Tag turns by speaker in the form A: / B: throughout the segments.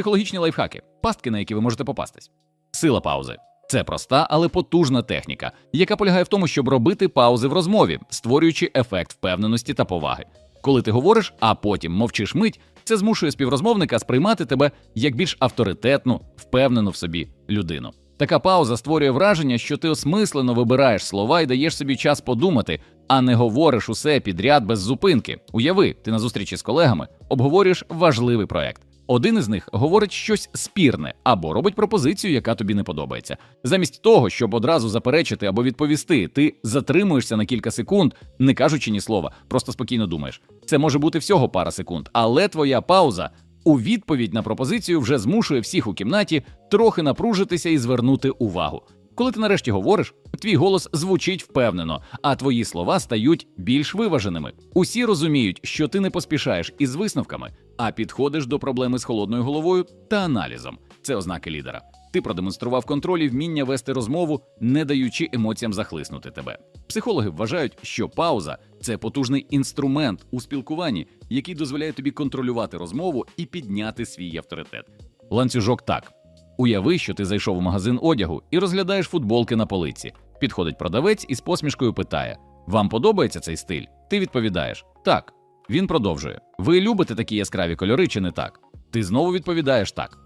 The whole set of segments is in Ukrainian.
A: Психологічні лайфхаки, пастки, на які ви можете попастись. Сила паузи. Це проста, але потужна техніка, яка полягає в тому, щоб робити паузи в розмові, створюючи ефект впевненості та поваги. Коли ти говориш, а потім мовчиш мить, це змушує співрозмовника сприймати тебе як більш авторитетну, впевнену в собі людину. Така пауза створює враження, що ти осмислено вибираєш слова і даєш собі час подумати, а не говориш усе підряд без зупинки. Уяви, ти на зустрічі з колегами обговорюєш важливий проект. Один із них говорить щось спірне або робить пропозицію, яка тобі не подобається. Замість того, щоб одразу заперечити або відповісти, ти затримуєшся на кілька секунд, не кажучи ні слова, просто спокійно думаєш. Це може бути всього пара секунд, але твоя пауза у відповідь на пропозицію вже змушує всіх у кімнаті трохи напружитися і звернути увагу. Коли ти нарешті говориш, твій голос звучить впевнено, а твої слова стають більш виваженими. Усі розуміють, що ти не поспішаєш із висновками, а підходиш до проблеми з холодною головою та аналізом. Це ознаки лідера. Ти продемонстрував контроль і вміння вести розмову, не даючи емоціям захлиснути тебе. Психологи вважають, що пауза це потужний інструмент у спілкуванні, який дозволяє тобі контролювати розмову і підняти свій авторитет. Ланцюжок так. Уяви, що ти зайшов у магазин одягу і розглядаєш футболки на полиці. Підходить продавець і з посмішкою питає: Вам подобається цей стиль? Ти відповідаєш так. Він продовжує: Ви любите такі яскраві кольори чи не так? Ти знову відповідаєш так.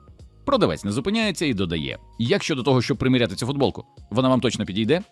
A: Продавець не зупиняється і додає: Як щодо того, щоб приміряти цю футболку, вона вам точно підійде?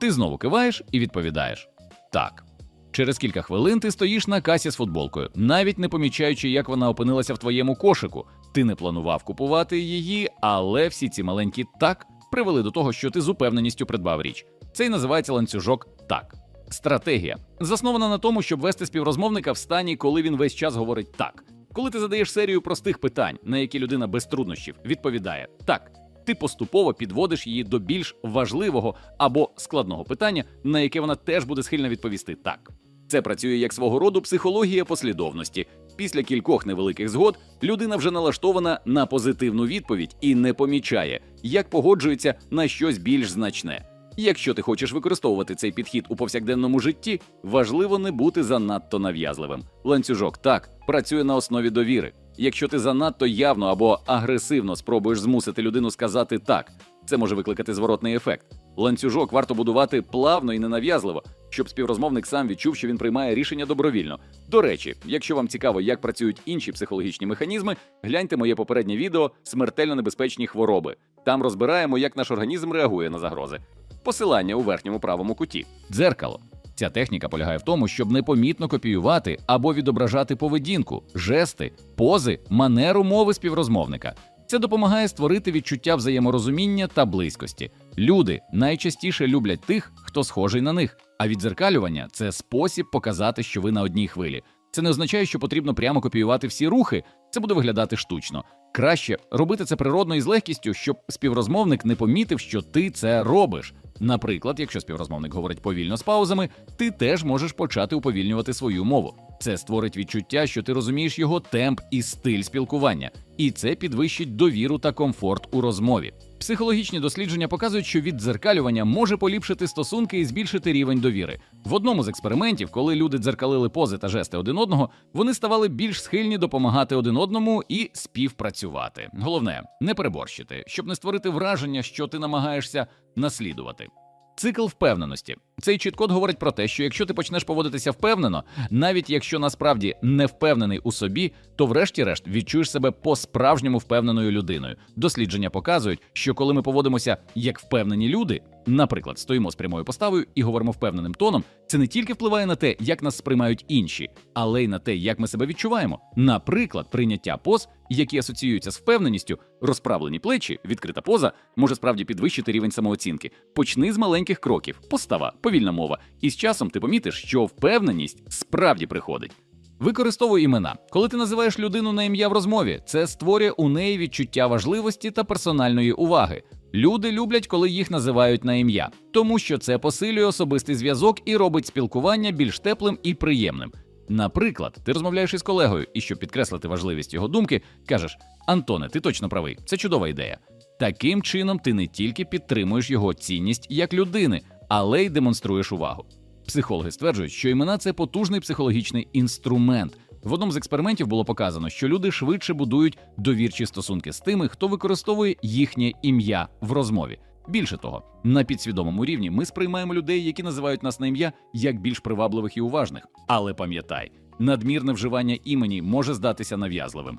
A: Ти знову киваєш і відповідаєш так. Через кілька хвилин ти стоїш на касі з футболкою, навіть не помічаючи, як вона опинилася в твоєму кошику. Ти не планував купувати її, але всі ці маленькі так привели до того, що ти з упевненістю придбав річ. Це й називається ланцюжок так. Стратегія заснована на тому, щоб вести співрозмовника в стані, коли він весь час говорить так. Коли ти задаєш серію простих питань, на які людина без труднощів відповідає так, ти поступово підводиш її до більш важливого або складного питання, на яке вона теж буде схильна відповісти так. Це працює як свого роду психологія послідовності. Після кількох невеликих згод людина вже налаштована на позитивну відповідь і не помічає, як погоджується на щось більш значне. Якщо ти хочеш використовувати цей підхід у повсякденному житті, важливо не бути занадто нав'язливим. Ланцюжок так працює на основі довіри. Якщо ти занадто явно або агресивно спробуєш змусити людину сказати так, це може викликати зворотний ефект. Ланцюжок варто будувати плавно і ненав'язливо, щоб співрозмовник сам відчув, що він приймає рішення добровільно. До речі, якщо вам цікаво, як працюють інші психологічні механізми, гляньте моє попереднє відео Смертельно небезпечні хвороби. Там розбираємо, як наш організм реагує на загрози. Посилання у верхньому правому куті. Дзеркало. Ця техніка полягає в тому, щоб непомітно копіювати або відображати поведінку, жести, пози, манеру мови співрозмовника. Це допомагає створити відчуття взаєморозуміння та близькості. Люди найчастіше люблять тих, хто схожий на них. А відзеркалювання це спосіб показати, що ви на одній хвилі. Це не означає, що потрібно прямо копіювати всі рухи. Це буде виглядати штучно. Краще робити це природно і з легкістю, щоб співрозмовник не помітив, що ти це робиш. Наприклад, якщо співрозмовник говорить повільно з паузами, ти теж можеш почати уповільнювати свою мову. Це створить відчуття, що ти розумієш його темп і стиль спілкування, і це підвищить довіру та комфорт у розмові. Психологічні дослідження показують, що віддзеркалювання може поліпшити стосунки і збільшити рівень довіри. В одному з експериментів, коли люди дзеркалили пози та жести один одного, вони ставали більш схильні допомагати один одному і співпрацювати. Головне не переборщити, щоб не створити враження, що ти намагаєшся наслідувати. Цикл впевненості. Цей чіткод говорить про те, що якщо ти почнеш поводитися впевнено, навіть якщо насправді не впевнений у собі, то врешті-решт відчуєш себе по-справжньому впевненою людиною. Дослідження показують, що коли ми поводимося як впевнені люди, наприклад, стоїмо з прямою поставою і говоримо впевненим тоном, це не тільки впливає на те, як нас сприймають інші, але й на те, як ми себе відчуваємо. Наприклад, прийняття поз, які асоціюються з впевненістю, розправлені плечі, відкрита поза, може справді підвищити рівень самооцінки. Почни з маленьких кроків, постава, повільна мова, і з часом ти помітиш, що впевненість справді приходить. Використовуй імена. Коли ти називаєш людину на ім'я в розмові, це створює у неї відчуття важливості та персональної уваги. Люди люблять, коли їх називають на ім'я, тому що це посилює особистий зв'язок і робить спілкування більш теплим і приємним. Наприклад, ти розмовляєш із колегою, і щоб підкреслити важливість його думки, кажеш: Антоне, ти точно правий, це чудова ідея. Таким чином, ти не тільки підтримуєш його цінність як людини, але й демонструєш увагу. Психологи стверджують, що імена це потужний психологічний інструмент, В одному з експериментів було показано, що люди швидше будують довірчі стосунки з тими, хто використовує їхнє ім'я в розмові. Більше того, на підсвідомому рівні ми сприймаємо людей, які називають нас на ім'я, як більш привабливих і уважних. Але пам'ятай, надмірне вживання імені може здатися нав'язливим.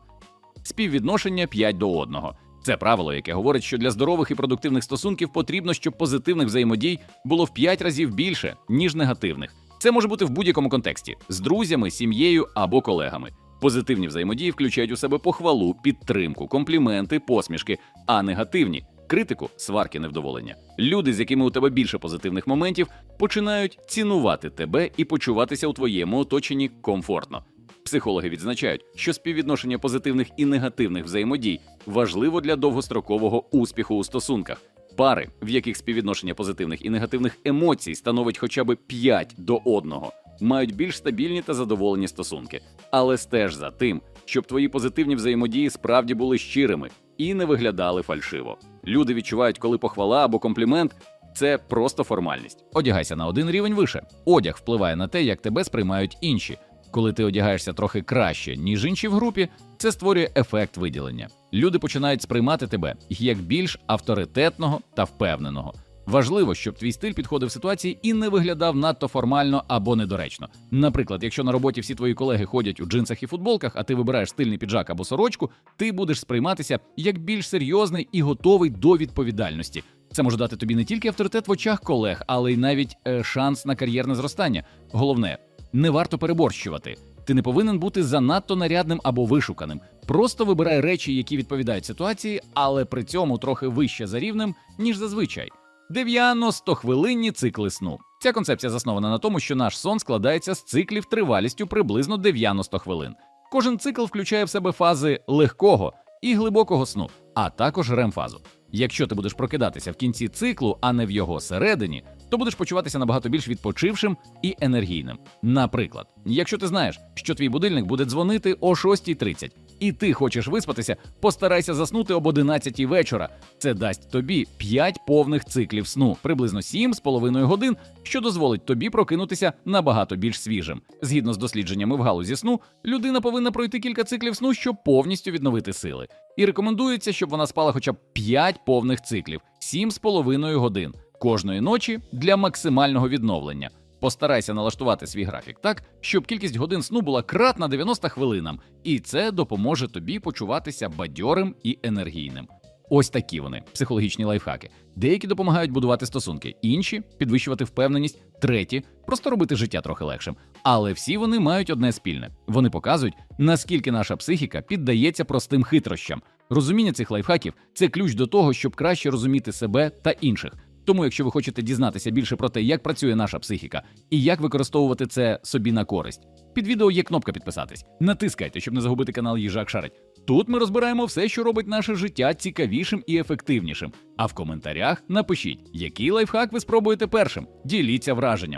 A: Співвідношення 5 до 1. Це правило, яке говорить, що для здорових і продуктивних стосунків потрібно, щоб позитивних взаємодій було в 5 разів більше, ніж негативних. Це може бути в будь-якому контексті з друзями, сім'єю або колегами. Позитивні взаємодії включають у себе похвалу, підтримку, компліменти, посмішки, а негативні критику, сварки, невдоволення. Люди, з якими у тебе більше позитивних моментів, починають цінувати тебе і почуватися у твоєму оточенні комфортно. Психологи відзначають, що співвідношення позитивних і негативних взаємодій важливо для довгострокового успіху у стосунках. Пари, в яких співвідношення позитивних і негативних емоцій становить хоча б 5 до 1, мають більш стабільні та задоволені стосунки. Але стеж за тим, щоб твої позитивні взаємодії справді були щирими і не виглядали фальшиво. Люди відчувають, коли похвала або комплімент це просто формальність. Одягайся на один рівень вище. Одяг впливає на те, як тебе сприймають інші. Коли ти одягаєшся трохи краще, ніж інші в групі, це створює ефект виділення. Люди починають сприймати тебе як більш авторитетного та впевненого. Важливо, щоб твій стиль підходив ситуації і не виглядав надто формально або недоречно. Наприклад, якщо на роботі всі твої колеги ходять у джинсах і футболках, а ти вибираєш стильний піджак або сорочку, ти будеш сприйматися як більш серйозний і готовий до відповідальності. Це може дати тобі не тільки авторитет в очах колег, але й навіть е, шанс на кар'єрне зростання. Головне, не варто переборщувати. Ти не повинен бути занадто нарядним або вишуканим. Просто вибирай речі, які відповідають ситуації, але при цьому трохи вище за рівнем, ніж зазвичай. 90-хвилинні цикли сну. Ця концепція заснована на тому, що наш сон складається з циклів тривалістю приблизно 90 хвилин. Кожен цикл включає в себе фази легкого і глибокого сну, а також ремфазу. Якщо ти будеш прокидатися в кінці циклу, а не в його середині, то будеш почуватися набагато більш відпочившим і енергійним. Наприклад, якщо ти знаєш, що твій будильник буде дзвонити о 6.30, і ти хочеш виспатися, постарайся заснути об 11 вечора. Це дасть тобі 5 повних циклів сну, приблизно 7,5 годин, що дозволить тобі прокинутися набагато більш свіжим. Згідно з дослідженнями в галузі сну, людина повинна пройти кілька циклів сну, щоб повністю відновити сили. І рекомендується, щоб вона спала хоча б 5 повних циклів 7,5 годин кожної ночі для максимального відновлення. Постарайся налаштувати свій графік так, щоб кількість годин сну була кратна 90 хвилинам, і це допоможе тобі почуватися бадьорим і енергійним. Ось такі вони психологічні лайфхаки. Деякі допомагають будувати стосунки, інші підвищувати впевненість, треті просто робити життя трохи легшим. Але всі вони мають одне спільне: вони показують, наскільки наша психіка піддається простим хитрощам. Розуміння цих лайфхаків це ключ до того, щоб краще розуміти себе та інших. Тому, якщо ви хочете дізнатися більше про те, як працює наша психіка і як використовувати це собі на користь, під відео є кнопка підписатись. Натискайте, щоб не загубити канал Їжак Шарить. Тут ми розбираємо все, що робить наше життя цікавішим і ефективнішим. А в коментарях напишіть, який лайфхак ви спробуєте першим. Діліться враженням.